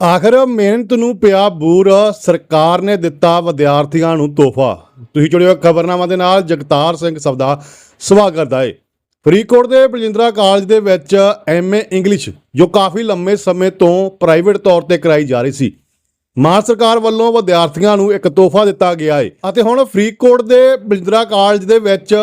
ਆਖਰ ਮਿਹਨਤ ਨੂੰ ਪਿਆ ਬੂਰ ਸਰਕਾਰ ਨੇ ਦਿੱਤਾ ਵਿਦਿਆਰਥੀਆਂ ਨੂੰ ਤੋਹਫਾ। ਤੁਸੀਂ ਜੁੜਿਓ ਖਬਰਨਾਮਾ ਦੇ ਨਾਲ ਜਗਤਾਰ ਸਿੰਘ ਸਬਦਾ ਸਵਾਗਤ ਕਰਦਾ ਏ ਫਰੀਦਕੋਟ ਦੇ ਬਲਜਿੰਦਰਾ ਕਾਲਜ ਦੇ ਵਿੱਚ ਐਮਏ ਇੰਗਲਿਸ਼, ਜੋ ਕਾਫੀ ਲੰਮੇ ਸਮੇਂ ਤੋਂ ਪ੍ਰਾਈਵੇਟ ਤੌਰ ਤੇ ਕਰਾਈ ਜਾ ਰਹੀ ਸੀ। ਮਾਨ ਸਰਕਾਰ ਵੱਲੋਂ ਵਿਦਿਆਰਥੀਆਂ ਨੂੰ ਇੱਕ ਤੋਹਫਾ ਦਿੱਤਾ ਗਿਆ ਏ ਅਤੇ ਹੁਣ ਫਰੀਦਕੋਟ ਦੇ ਬਲਜਿੰਦਰਾ ਕਾਲਜ ਦੇ ਵਿੱਚ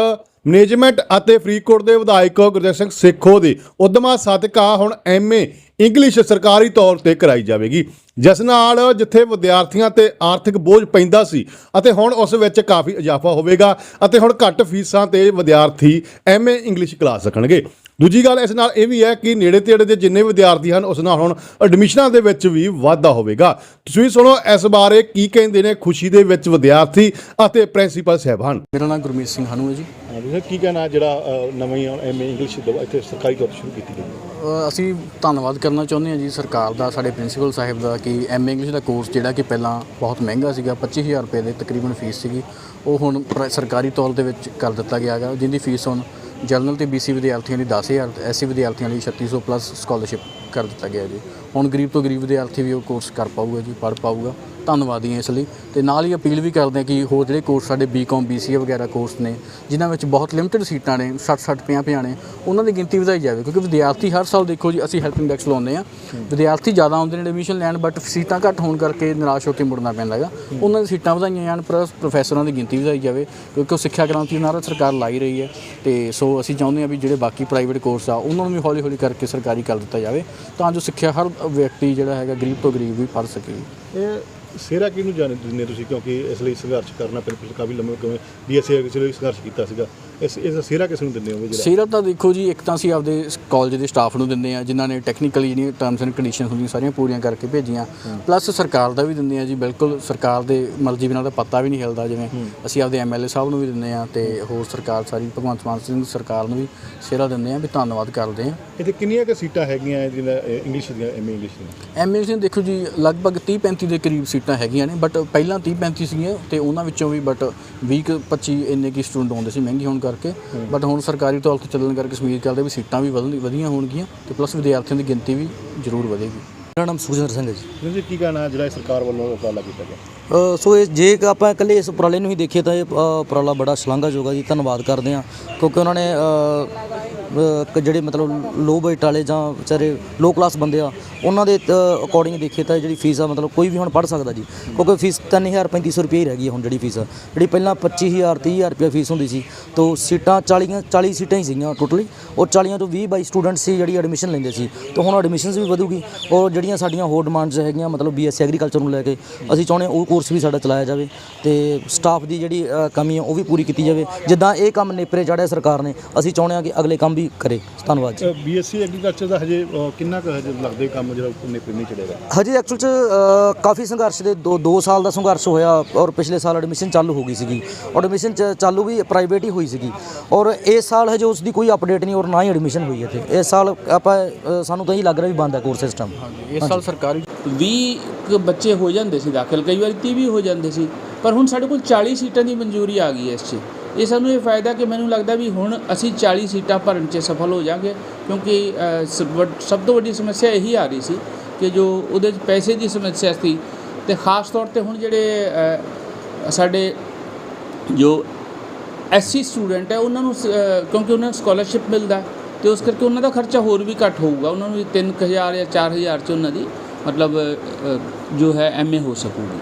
ਮੈਨੇਜਮੈਂਟ ਅਤੇ ਫਰੀਦਕੋਟ ਦੇ ਵਿਧਾਇਕ ਗੁਰਦੇਵ ਸਿੰਘ ਸੇਖੋ ਦੇ ਉਦਮਾ ਸਦਕਾ ਹੁਣ ਐਮਏ ਇੰਗਲਿਸ਼ ਸਰਕਾਰੀ ਤੌਰ ਤੇ ਕਰਾਈ ਜਾਵੇਗੀ। ਜਿਸ ਨਾਲ ਜਿੱਥੇ ਵਿਦਿਆਰਥੀਆਂ ਤੇ ਆਰਥਿਕ ਬੋਝ ਪੈਂਦਾ ਸੀ ਅਤੇ ਹੁਣ ਉਸ ਵਿੱਚ ਕਾਫੀ ਇਜ਼ਾਫਾ ਹੋਵੇਗਾ ਅਤੇ ਹੁਣ ਘੱਟ ਫੀਸਾਂ ਤੇ ਵਿਦਿਆਰਥੀ ਐਮਏ ਇੰਗਲਿਸ਼ ਕਰਾ ਸਕਣਗੇ। ਦੂਜੀ ਗੱਲ ਇਸ ਨਾਲ ਇਹ ਵੀ ਹੈ ਕਿ ਨੇੜੇ ਤੇੜੇ ਦੇ ਜਿੰਨੇ ਵਿਦਿਆਰਥੀ ਹਨ, ਉਸ ਨਾਲ ਹੁਣ ਐਡਮਿਸ਼ਨਾਂ ਦੇ ਵਿੱਚ ਵੀ ਵਾਧਾ ਹੋਵੇਗਾ। ਤੁਸੀਂ ਸੁਣੋ ਇਸ ਬਾਰੇ ਕੀ ਕਹਿੰਦੇ ਨੇ ਖੁਸ਼ੀ ਦੇ ਵਿੱਚ ਵਿਦਿਆਰਥੀ ਅਤੇ ਪ੍ਰਿੰਸੀਪਲ ਸਾਹਿਬਾਨ। ਮੇਰਾ ਨਾਮ ਗੁਰਮੀਤ ਸਿੰਘ ਹਨੂ ਹੈ ਜੀ। ਹਾਂਜੀ ਸਰ ਕੀ ਕਹਿਣਾ ਜਿਹੜਾ ਨਵੀਂ ਐਮਏ ਇੰਗਲਿਸ਼ ਇੱਥੇ ਸਰਕਾਰੀ ਤੌਰ ਤੇ ਸ਼ੁਰੂ ਕੀਤੀ ਗਈ? ਅ, ਅਸੀਂ ਧੰਨਵਾਦ ਕਰਨਾ ਚਾਹੁੰਦੇ ਹਾਂ ਜੀ ਸਰਕਾਰ ਦਾ ਸਾਡੇ ਪ੍ਰਿੰਸੀਪਲ ਸਾਹਿਬ ਦਾ ਕਿ ਐਮ ਇੰਗਲਿਸ਼ ਦਾ ਕੋਰਸ ਜਿਹੜਾ ਕਿ ਪਹਿਲਾਂ ਬਹੁਤ ਮਹਿੰਗਾ ਸੀਗਾ 25000 ਰੁਪਏ ਦੇ ਤਕਰੀਬਨ ਫੀਸ ਸੀਗੀ ਉਹ ਹੁਣ ਪ੍ਰਾ ਸਰਕਾਰੀ ਤੌਰ ਦੇ ਵਿੱਚ ਕਰ ਦਿੱਤਾ ਗਿਆ ਹੈਗਾ ਜਿਹਦੀ ਫੀਸ ਹੁਣ ਜਨਰਲ ਤੇ ਬੀਸੀ ਵਿਦਿਆਰਥੀਆਂ ਲਈ 10000 ਐਸਸੀ ਵਿਦਿਆਰਥੀਆਂ ਲਈ 3600 ਪਲੱਸ ਸਕਾਲਰਸ਼ਿਪ ਕਰ ਦਿੱਤਾ ਗਿਆ ਜੀ। ਹੁਣ ਗਰੀਬ ਤੋਂ ਗਰੀਬ ਵਿਦਿਆਰਥੀ ਵੀ ਉਹ ਕੋਰਸ ਕਰ ਪਾਊਗਾ ਜੀ ਪੜ੍ਹ ਪਾਊਗਾ। ਧੰਨਵਾਦੀ ਹਾਂ ਇਸ ਲਈ ਤੇ ਨਾਲ ਹੀ ਅਪੀਲ ਵੀ ਕਰਦੇ ਹਾਂ ਕਿ ਹੋਰ ਜਿਹੜੇ ਕੋਰਸ ਸਾਡੇ ਬੀਕਾਮ ਬੀਸੀਏ ਵਗੈਰਾ ਕੋਰਸ ਨੇ, ਜਿਨ੍ਹਾਂ ਵਿੱਚ ਬਹੁਤ ਲਿਮਟਿਡ ਸੀਟਾਂ ਨੇ 60 60 50 50 ਨੇ, ਉਹਨਾਂ ਦੀ ਗਿਣਤੀ ਵਧਾਈ ਜਾਵੇ, ਕਿਉਂਕਿ ਵਿਦਿਆਰਥੀ ਹਰ ਸਾਲ ਦੇਖੋ ਜੀ, ਅਸੀਂ ਹੈਲਪ ਇੰਡੈਕਸ ਲਾਉਂਦੇ ਆ ਵਿਦਿਆਰਥੀ ਜ਼ਿਆਦਾ ਆਉਂਦੇ ਨੇ ਐਡਮਿਸ਼ਨ ਲੈਣ ਬਟ ਸੀਟਾਂ ਘੱਟ ਹੋਣ ਕਰਕੇ ਨਿਰਾਸ਼ ਹੋ ਕੇ ਮੁੜਨਾ ਪੈਂਦਾ ਹੈਗਾ। ਉਹਨਾਂ ਦੀ ਸੀਟਾਂ ਵਧਾਈਆਂ ਜਾਣ, ਪਰ ਪ੍ਰੋਫੈਸਰਾਂ ਦੀ ਗਿਣਤੀ ਵਧਾਈ ਜਾਵੇ, ਕਿਉਂਕਿ ਉਹ ਸਿੱਖਿਆ ਕ੍ਰਾਂਤੀ ਨਾਰਾ ਸਰਕਾਰ ਲਾਈ ਰਹੀ ਹੈ। ਤੇ ਸੋ ਅਸੀਂ ਚਾਹੁੰਦੇ ਹਾਂ ਵੀ ਜਿਹੜੇ ਬਾਕੀ ਪ੍ਰਾਈਵੇਟ ਕੋਰਸ ਆ, ਉਹਨਾਂ ਨੂੰ ਵੀ ਹੌਲੀ ਹੌਲੀ ਕਰਕੇ ਸਰਕਾਰੀ ਕਰ ਦਿੱਤਾ ਜਾਵੇ, ਤਾਂ ਜੋ ਸਿੱਖਿਆ ਹਰ ਵਿਅਕਤੀ ਜਿਹੜਾ ਹੈਗਾ ਗਰੀਬ ਤੋਂ ਗਰੀਬ ਵੀ ਪੜ੍ਹ ਸਕੇ। ਇਹ ਸਿਹਰਾ ਕਿਹਨੂੰ ਜਾਣ ਦਿੰਦੇ ਤੁਸੀਂ? ਕਿਉਂਕਿ ਇਸ ਲਈ ਸੰਘਰਸ਼ ਕਰਨਾ ਪੈਣਾ ਪਿਛਲੇ ਕਾਫੀ ਲੰਮੇ ਕਿਵੇਂ ਬੀਐਸਸੀ ਕਿਸੇ ਲਈ ਸੰਘਰਸ਼ ਕੀਤਾ ਸੀਗਾ। ਇਸ ਇਸ ਸਿਹਰਾ ਕਿਸ ਨੂੰ ਦਿੰਦੇ ਹੋਗੇ ਜਿਹੜਾ? ਸੀਰਤ ਤਾਂ ਦੇਖੋ ਜੀ ਇੱਕ ਤਾਂ ਅਸੀਂ ਆਪਦੇ ਕਾਲਜ ਦੇ ਸਟਾਫ ਨੂੰ ਦਿੰਦੇ ਆ ਜਿਨ੍ਹਾਂ ਨੇ ਟੈਕਨੀਕਲੀ ਜਿਹੜੀਆਂ ਟਰਮਸ ਐਂਡ ਕੰਡੀਸ਼ਨਸ ਹੁੰਦੀਆਂ ਸਾਰੀਆਂ ਪੂਰੀਆਂ ਕਰਕੇ ਭੇਜੀਆਂ। ਪਲੱਸ ਸਰਕਾਰ ਦਾ ਵੀ ਦਿੰਦੇ ਆ ਜੀ ਬਿਲਕੁਲ ਸਰਕਾਰ ਦੇ ਮਰਜ਼ੀ ਬਿਨਾਂ ਤਾਂ ਪੱਤਾ ਵੀ ਨਹੀਂ ਹਿਲਦਾ ਜਿਵੇਂ ਅਸੀਂ ਆਪਦੇ ਐਮਐਲਏ ਸਾਹਿਬ ਨੂੰ ਵੀ ਦਿੰਦੇ ਆ ਤੇ ਹੋਰ ਸਰਕਾਰ ਸਾਰੀ ਭਗਵੰਤ ਮਾਨ ਸਿੰਘ ਸਰਕਾਰ ਨੂੰ ਵੀ ਸਿਹਰਾ ਦਿੰਦੇ ਆ ਵੀ ਧੰਨਵਾਦ ਕਰਦੇ ਆ ਇੱਥੇ ਕਿੰਨੀਆਂ ਕੁ ਸੀਟਾਂ ਹੈਗੀਆਂ ਇਹ ਜਿਹੜਾ ਇਹ ਇੰਗਲਿਸ਼ ਦੀਆਂ ਐਮਏ ਇੰਗਲਿਸ਼ ਦੀਆਂ? ਐਮਏ ਵਿੱਚ ਦੇਖੋ ਜੀ ਲਗਭਗ 30 35 ਦੇ ਕਰੀਬ ਸੀਟਾਂ ਹੈਗੀਆਂ ਨੇ ਬਟ ਪਹਿਲਾਂ 30 35 ਸੀਗੀਆਂ ਤੇ ਉਹਨਾਂ ਵਿੱਚੋਂ ਵੀ ਬਟ 20 ਕੁ 25 ਇੰਨੇ ਕੀ ਸਟੂਡੈਂਟ ਆਉਂਦੇ ਸੀ ਮਹਿੰਗੀ ਹੋਣ ਕਰਕੇ। ਬਟ ਹੁਣ ਸਰਕਾਰੀ ਤੌਰ ਤੇ ਚੱਲਣ ਕਰਕੇ ਉਮੀਦ ਕਰਦੇ ਵੀ ਸੀਟਾਂ ਵੀ ਵਧਣ ਵਧੀਆਂ ਹੋਣਗੀਆਂ ਤੇ ਪਲੱਸ ਵਿਦਿਆਰਥੀਆਂ ਦੀ ਗਿਣਤੀ ਵੀ ਜ਼ਰੂਰ ਵਧੇਗੀ। ਮੇਰਾ ਨਾਮ ਸੁਖਜਿੰਦਰ ਸਿੰਘ ਹੈ ਜੀ। ਜੀ ਕੀ ਕਹਿਣਾ ਜਿਹੜਾ ਇਹ ਸਰਕਾਰ ਵੱਲੋਂ ਉਪਰਾਲਾ ਕੀਤਾ ਗਿਆ? ਅ, ਸੋ ਇਹ ਜੇ ਕਿ ਆਪਾਂ ਇਕੱਲੇ ਇਸ ਉਪਰਾਲੇ ਨੂੰ ਹੀ ਦੇਖੀਏ ਤਾਂ ਇਹ ਅ, ਉਪਰਾਲਾ ਬੜਾ ਸ਼ਲਾਘਾਯੋਗ ਹੈ ਜੀ। ਧੰਨਵਾਦ ਕਰਦੇ ਹਾਂ ਕਿਉਂਕਿ ਉਹਨਾਂ ਨੇ ਅ, ਜਿਹੜੇ ਮਤਲਬ ਲੋ ਬਜਟ ਵਾਲੇ ਜਾਂ ਵਿਚਾਰੇ ਲੋ ਕਲਾਸ ਬੰਦੇ ਆ, ਉਹਨਾਂ ਦੇ ਅਕੋਰਡਿੰਗ ਦੇਖੀਏ ਤਾਂ ਜਿਹੜੀ ਫੀਸ ਆ, ਮਤਲਬ ਕੋਈ ਵੀ ਹੁਣ ਪੜ੍ਹ ਸਕਦਾ ਜੀ। ਕਿਉਂਕਿ ਫੀਸ 3000 3500 ਰੁਪਏ ਹੀ ਰਹਿ ਗਈ ਹੁਣ ਜਿਹੜੀ ਫੀਸ ਆ। ਜਿਹੜੀ ਪਹਿਲਾਂ 25000 30000 ਰੁਪਏ ਫੀਸ ਹੁੰਦੀ ਸੀ, ਤੋਂ ਸੀਟਾਂ 40 40 ਸੀਟਾਂ ਹੀ ਸੀਗੀਆਂ ਟੋਟਲੀ ਔਰ 40 ਤੋਂ 20 ਬਾਈ ਸਟੂਡੈਂਟ ਸੀ ਜਿਹੜੀ ਐਡਮਿਸ਼ਨ ਲੈਂਦੇ ਸੀ। ਤੋਂ ਹੁਣ ਐਡਮਿਸ਼ਨਸ ਵੀ ਵਧੂਗੀ। ਔਰ ਜਿਹੜੀਆਂ ਸਾਡੀਆਂ ਹੋਰ ਡਿਮਾਂਡਸ ਹੈਗੀਆਂ, ਮਤਲਬ ਬੀਐਸਸੀ ਐਗਰੀਕਲਚਰ ਨੂੰ ਲੈ ਕੇ, ਅਸੀਂ ਚਾਹੁੰਦੇ ਹਾਂ ਉਹ ਕੋਰਸ ਵੀ ਸਾਡਾ ਚਲਾਇਆ ਜਾਵੇ। ਤੇ ਸਟਾਫ ਦੀ ਜਿਹੜੀ ਕਮੀ ਆ, ਉਹ ਵੀ ਪੂਰੀ ਕੀਤੀ ਜਾਵੇ। ਜਿੱਦਾਂ ਇਹ ਕੰਮ ਨੇਪਰੇ ਚਾੜਿਆ ਸਰਕਾਰ ਨੇ, ਅਸੀਂ ਚਾਹੁੰਦੇ ਹਾਂ ਕਿ ਅਗਲੇ ਕੰਮ ਵੀ ਕਰੇ। ਧੰਨਵਾਦ ਜੀ। ਬੀਐਸਸੀ ਐਗਰੀਕਲਚਰ ਦਾ ਹਜੇ ਅ, ਕਿੰਨਾ ਕੁ ਹਜੇ ਲੱਗਦੇ ਕੰਮ ਜਿਹੜਾ ਉਹਨੇ ਨਹੀਂ ਚੜੇਗਾ ਹਜੇ ਐਕਚੁਅਲ ਚ ਅ, ਕਾਫੀ ਸੰਘਰਸ਼ ਦੇ 2 2 ਸਾਲ ਦਾ ਸੰਘਰਸ਼ ਹੋਇਆ ਔਰ ਪਿਛਲੇ ਸਾਲ ਐਡਮਿਸ਼ਨ ਚਾਲੂ ਹੋ ਗਈ ਸੀਗੀ। ਔਰ ਐਡਮਿਸ਼ਨ ਚ- ਚਾਲੂ ਵੀ ਪ੍ਰਾਈਵੇਟ ਹੀ ਹੋਈ ਸੀਗੀ। ਔਰ ਇਸ ਸਾਲ ਹਜੇ ਉਸ ਦੀ ਕੋਈ ਅਪਡੇਟ ਨਹੀਂ ਔਰ ਨਾ ਹੀ ਐਡਮਿਸ਼ਨ ਹੋਈ ਹੈ ਇੱਥੇ। ਇਸ ਸਾਲ ਆਪਾਂ ਅ, ਸਾਨੂੰ ਤਾਂ ਇਹੀ ਲੱਗ ਰਿਹਾ ਵੀ ਬੰਦ ਹੈ ਕੋਰਸ ਸਿਸਟਮ ਇਸ ਸਾਲ ਸਰਕਾਰੀ 20 ਕੁ ਬੱਚੇ ਹੋ ਜਾਂਦੇ ਸੀ ਦਾਖਲ। ਕਈ ਵਾਰੀ 30 ਵੀ ਹੋ ਜਾਂਦੇ ਸੀ। ਪਰ ਹੁਣ ਸਾਡੇ ਕੋਲ 40 ਸੀਟਾਂ ਦੀ ਮਨਜ਼ੂਰੀ ਆ ਗਈ ਹੈ ਇਸ 'ਚ। ਇਹ ਸਾਨੂੰ ਇਹ ਫਾਇਦਾ ਕਿ ਮੈਨੂੰ ਲੱਗਦਾ ਵੀ ਹੁਣ ਅਸੀਂ 40 ਸੀਟਾਂ ਭਰਨ 'ਚ ਸਫਲ ਹੋ ਜਾਾਂਗੇ ਕਿਉਂਕਿ ਸ- ਵੱਡ- ਸਭ ਤੋਂ ਵੱਡੀ ਸਮੱਸਿਆ ਇਹੀ ਆ ਰਹੀ ਸੀ ਕਿ ਜੋ ਉਹਦੇ 'ਚ ਪੈਸੇ ਦੀ ਸਮੱਸਿਆ ਸੀ ਤੇ ਖਾਸ ਤੌਰ ਤੇ ਹੁਣ ਜਿਹੜੇ ਸਾਡੇ ਜੋ ਐਸਸੀ ਸਟੂਡੈਂਟ ਹੈ, ਉਹਨਾਂ ਨੂੰ ਸ- ਕਿਉਂਕਿ ਉਹਨਾਂ ਨੂੰ ਸਕਾਲਰਸ਼ਿਪ ਮਿਲਦਾ ਤੇ ਉਸ ਕਰਕੇ ਉਹਨਾਂ ਦਾ ਖਰਚਾ ਹੋਰ ਵੀ ਘੱਟ ਹੋਊਗਾ। ਉਹਨਾਂ ਨੂੰ 3000 ਜਾਂ 4000 ਚ ਉਹਨਾਂ ਦੀ ਮਤਲਬ ਜੋ ਹੈ ਐਮਏ ਹੋ ਸਕੂਗੀ।